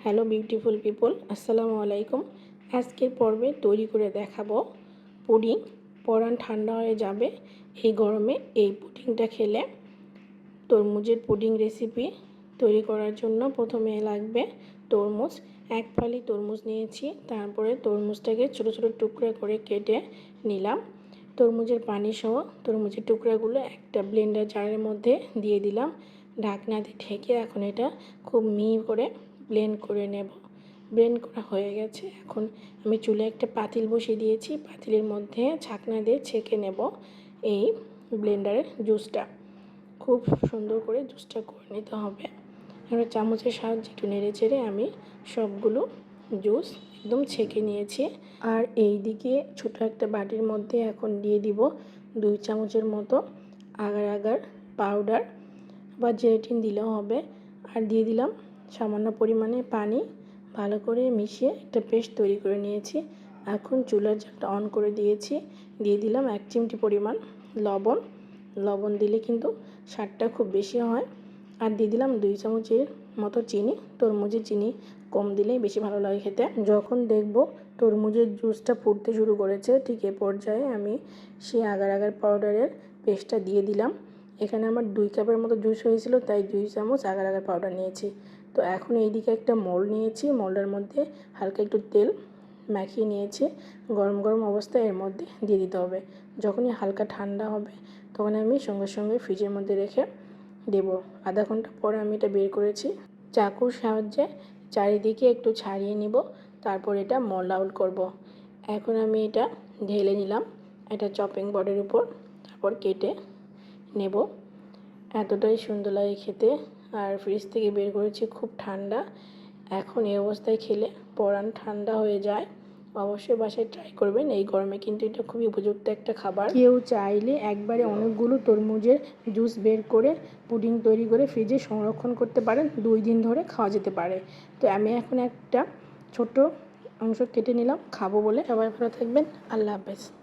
Hello beautiful people, আসসালামু আলাইকুম। আজকের পর্বে তৈরি করে দেখাবো পুডিং। পরান ঠান্ডা হয়ে যাবে এই গরমে। এই পুডিংটা খেলে তরমুজের পুডিং রেসিপি তৈরি করার জন্য প্রথমে লাগবে তরমুজ। এক ফালি তরমুজ নিয়েছি, তারপরে তরমুজটাকে ছোট ছোট টুকরা করে কেটে নিলাম। তরমুজের পানি সহ তরমুজের টুকরাগুলো একটা ব্লেন্ডার জারের মধ্যে দিয়ে দিলাম। ঢাকনা দিয়ে ঢেকে এখন এটা খুব মিহি করে ব্লেন্ড করে নেব। ব্লেন্ড করা হয়ে গেছে। এখন আমি চুলে একটা পাতিল বসিয়ে দিয়েছি। পাতিলের মধ্যে ছাকনা দিয়ে ছেঁকে নেব এই ব্লেন্ডারের জুসটা। খুব সুন্দর করে জুসটা করে নিতে হবে। এবার চামচের সাহায্যে একটু নেড়ে চেড়ে আমি সবগুলো জুস একদম ছেঁকে নিয়েছি। আর এই দিকে ছোট একটা বাটির মধ্যে এখন দিয়ে দিব দুই চামচের মতো আগার আগার পাউডার বা জেলেটিন দিলেও হবে। আর দিয়ে দিলাম সামান্য পরিমাণে পানি ভালো করে মিশিয়ে একটা পেস্ট তৈরি করে নিয়েছি। এখন চুলার জালটা অন করে দিয়েছি। দিয়ে দিলাম এক চিমটি পরিমাণ লবণ। লবণ দিলে কিন্তু স্বাদটা খুব বেশি হয়। আর দিয়ে দিলাম দুই চামচের মতো চিনি, তরমুজের চিনি। কম দিলেই বেশি ভালো লাগে খেতে। যখন দেখব তরমুজের জুসটা ফুটতে শুরু করেছে, ঠিক এ পর্যায়ে আমি সেই আগার আগার পাউডারের পেস্টটা দিয়ে দিলাম। এখানে আমার দুই কাপের মতো জুস হয়েছিল, তাই দুই চামচ আগার আগার পাউডার নিয়েছি। তো এখন এইদিকে একটা মোল্ড নিয়েছি। মোল্ডের মধ্যে হালকা একটু তেল মাখিয়ে নিয়েছি। গরম গরম অবস্থায় এর মধ্যে দিয়ে দিতে হবে। যখনই হালকা ঠান্ডা হবে তখন আমি সঙ্গে সঙ্গে ফ্রিজের মধ্যে রেখে দেব। আধা ঘণ্টা পরে আমি এটা বের করেছি। চাকুর সাহায্যে চারিদিকে একটু ছাড়িয়ে নিব। তারপর এটা মল আউট করব। এখন আমি এটা ঢেলে নিলাম এটা চপিং বোর্ডের উপর। তারপর কেটে নেব। এতটাই সুন্দর লাগে খেতে। আর ফ্রিজ থেকে বের করেছি খুব ঠান্ডা। এখন এই অবস্থায় খেলে পরান ঠান্ডা হয়ে যায়। অবশ্যই বাসায় ট্রাই করবেন। এই গরমে কিন্তু এটা খুবই উপযুক্ত একটা খাবার। কেউ চাইলে একবারে অনেকগুলো তরমুজের জুস বের করে পুডিং তৈরি করে ফ্রিজে সংরক্ষণ করতে পারেন। দুই দিন ধরে খাওয়া যেতে পারে। তো আমি এখন একটা ছোট অংশ কেটে নিলাম। খাব বলে। সবাই ভালো থাকবেন। আল্লাহ হাফেজ।